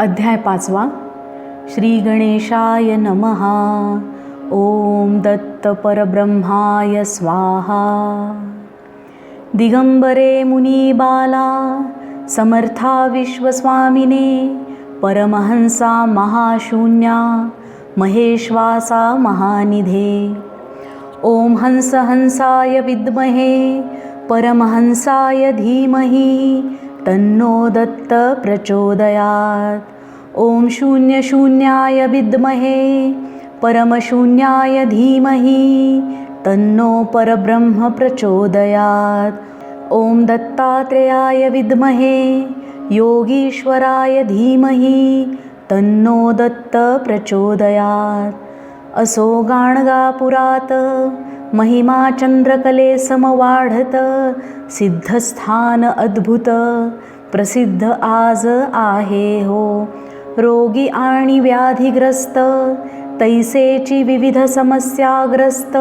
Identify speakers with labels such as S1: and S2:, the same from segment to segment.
S1: अध्याय पाचवा. श्री गणेशाय नमः. ओम दत्त परब्रह्माय स्वाहा. दिगंबरे मुनिबाला समर्था विश्वस्वामिने परमहंसा महाशून्या महेश्वासा महानिधे. ॐ हंस हंसाय विद्महे परमहंसाय धीमहि तन्नो दत्त प्रचोदयात्। ॐ शून्यशून्याय विद्महे परमशून्याय धीमहि तन्नो परब्रह्म प्रचोदयात्। ॐ दत्तात्रेयाय विद्महे योगीश्वराय धीमहि तन्नो दत्त प्रचोदयात्। असो गाणगापुरात महिमा चंद्रकले समवाढत सिद्धस्थान अद्भुत प्रसिद्ध आज आहे हो. रोगी आणि व्याधिग्रस्त तैसेची विविध समस्याग्रस्त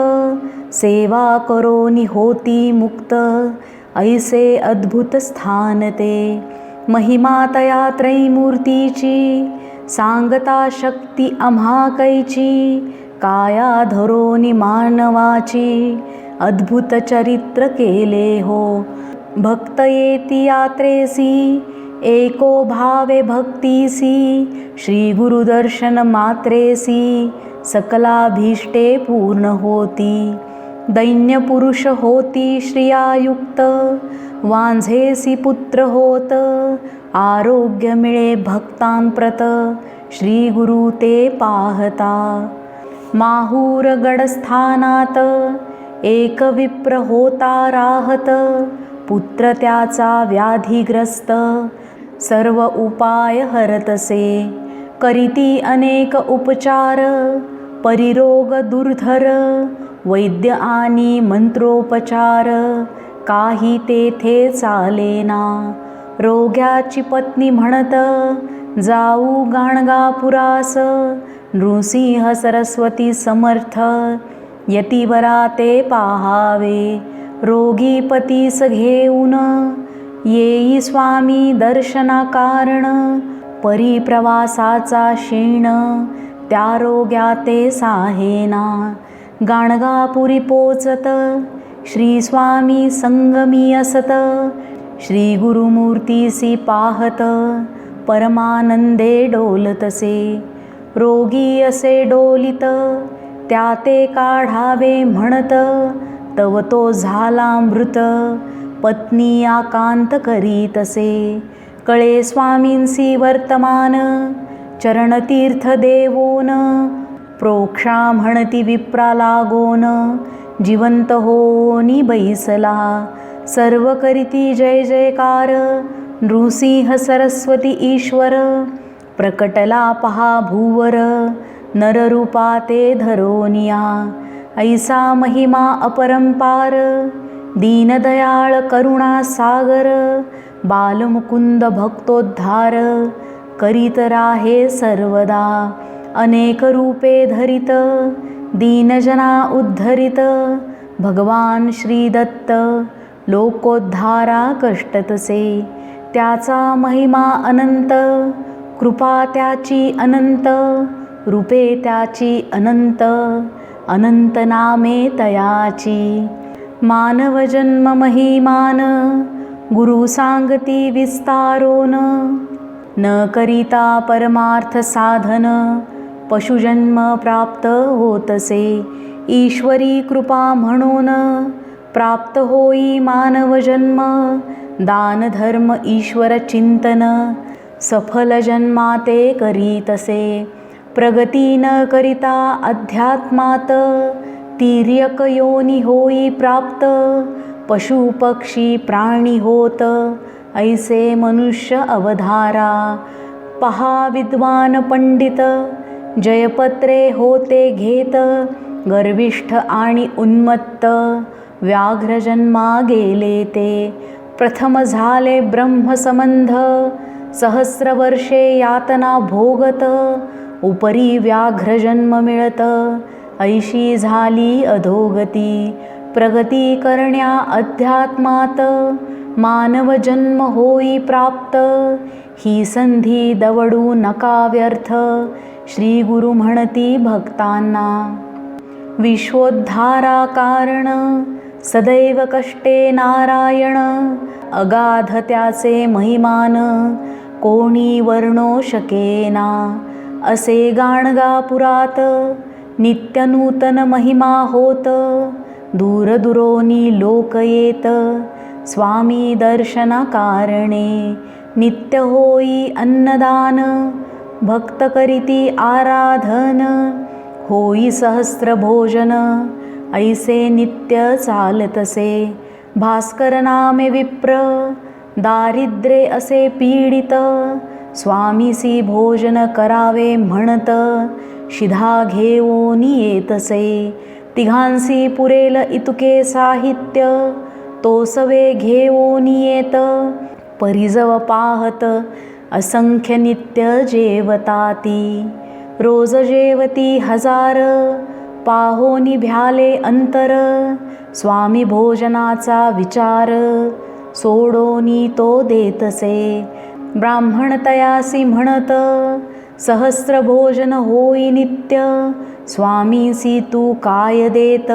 S1: सेवा करोनी होती मुक्त ऐसे अद्भुत स्थान ते. महिमा तया त्रैमूर्तीची सांगता शक्ती आम्हा कैची काया धरोनी मानवाची अद्भुत चरित्र केले हो. भक्त येती यात्रेसी एको भावे भक्तीसी श्री गुरुदर्शन मात्रेसी सकलाभीष्टे पूर्ण होती. दैन्य पुरुष होती श्रियायुक्त वांझेसी पुत्र होत आरोग्य मिळे भक्तांप्रत श्री गुरु ते पाहता. माहूरगडस्थानात एक विप्र होता राहत पुत्र त्याचा व्याधिग्रस्त. सर्व उपाय हरतसे करीती अनेक उपचार. परिरोग दुर्धर वैद्य आणि मंत्रोपचार. काही तेथे चालेना. रोग्याची पत्नी म्हणत जाऊ गाणगापुरास नृसिंह सरस्वती समर्थ यतिवरा ते पाहावे रोगीपतीस घेऊन येई स्वामी दर्शना कारण परिप्रवासाचा क्षीण त्या रोग्या ते साहेना गाणगापुरी पोचत श्री स्वामी संगमी असत श्री गुरुमूर्तीसी पाहत परमानंदे डोलतसे. रोगी असे डोलित त्या ते काढावे म्हणत तव तो झाला मृत पत्नी आकांत करीतसे कळे स्वामींसी वर्तमान चरणतीर्थ देवोन प्रोक्षा म्हणती विप्रा लागोन जिवंत होनी बैसला. सर्व करीती जय जयकार नृसिंह सरस्वती ईश्वर प्रकटला पहा भूवर नररूपा ते धरोनिया ऐसा महिमा अपरंपार दीनदयाळ करुणा सागर बालमुकुंद भक्तोद्धार करीत राहे सर्वदा अनेक रूपे धरित दीनजना उद्धरित भगवान श्रीदत्त लोकोद्धारा कष्टतसे त्याचा महिमा अनंत कृपा त्याची अनंत रूपे त्याची अनंत अनंत नामे तयाची. मानवजन्म महिमान गुरु सांगती विस्तारोन. न करिता परमार्थ साधन पशुजन्म प्राप्त होतसे. ईश्वरी कृपा म्हणून प्राप्त होई मानवजन्म दानधर्म ईश्वर चिंतन सफल जन्माते करीतसे. प्रगती न करिता अध्यात्मात तिर्यक योनी होई प्राप्त. पशु पक्षी प्राणी होत ऐसे मनुष्य अवधारा. पहा विद्वान पंडित जयपत्रे होते घेत गर्विष्ठ आणि उन्मत्त. व्याघ्रजन्मा गेले ते प्रथम झाले ब्रह्मसंबंध. सहस्रवर्षे यातना भोगत उपरी व्याघ्रजन्म मिळत ऐशी झाली अधोगती प्रगती करण्या अध्यात्मात मानव जन्म होई प्राप्त ही संधी दवडू नका व्यर्थ श्री गुरु म्हणती भक्तांना. विश्वोद्धारा कारण सदैव कष्टे नारायण अगाध त्याचे महिमान कोणी वर्णो शकेना? असे गाणगापुरात नित्यनूतन महिमा होत. दूरदुरोनी लोक येत. स्वामी दर्शना कारणे नित्य होई अन्नदान. भक्त करीती आराधन. होई सहस्र भोजन. ऐसे नित्य चालतसे. भास्कर नामे विप्र. दारिद्रे असे पीडित स्वामीसी भोजन करावे म्हणत शिधा घेऊन येतसे. तिघांसी पुरेल इतुके साहित्य तोसवे घेऊन येत. परिजव पाहत असंख्य नित्य जेवताती. रोज जेवती हजार पाहोनी भ्याले अंतर. स्वामी भोजनाचा विचार सोडोनी तो देतसे ब्राह्मण तयासी म्हणत सहस्र भोजन होई नित्य. स्वामीसी तू काय देत?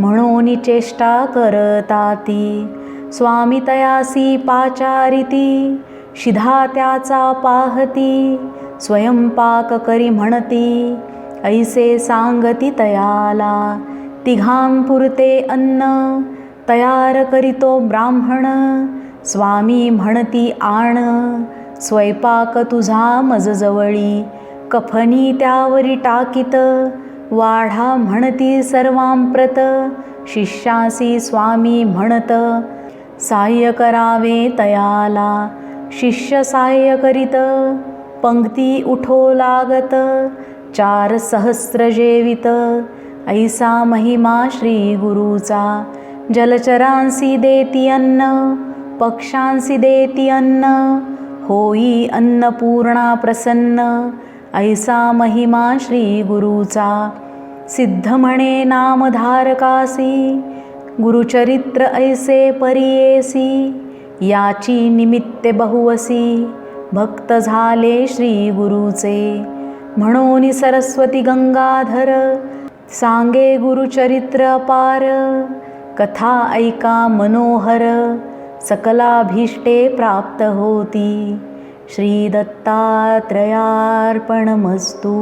S1: म्हणून चेष्टा करताती. स्वामी तयासी पाचारिती शिधा त्याचा पाहती. स्वयंपाक करी म्हणती ऐसे सांगती तयाला. तिघांपुरते अन्न तयार करीतो ब्राह्मण. स्वामी म्हणती आण स्वयंपाक तुझा मजजवळी. कफनी त्यावरी टाकीत वाढा म्हणती सर्वांप्रत. शिष्यासी स्वामी म्हणत साह्य करावे तयाला शिष्य साह्य करीत पंक्ती उठो लागत. चार सहस्र जेवित ऐसा महिमा श्री गुरुचा. जलचरांसी देती अन्न पक्षांसी देती अन्न होई अन्नपूर्णा प्रसन्न ऐसा महिमा श्री गुरुचा। सिद्ध म्हणे नामधारकासी गुरुचरित्र ऐसे परियेसी याची निमित्ते बहुवसी भक्त झाले श्री गुरुचे। म्हणून सरस्वती गंगाधर सांगे गुरुचरित्र अपार। कथा ऐका मनोहर सकलाभीष्टे प्राप्त होती. श्रीदत्तात्रयार्पणमस्तू.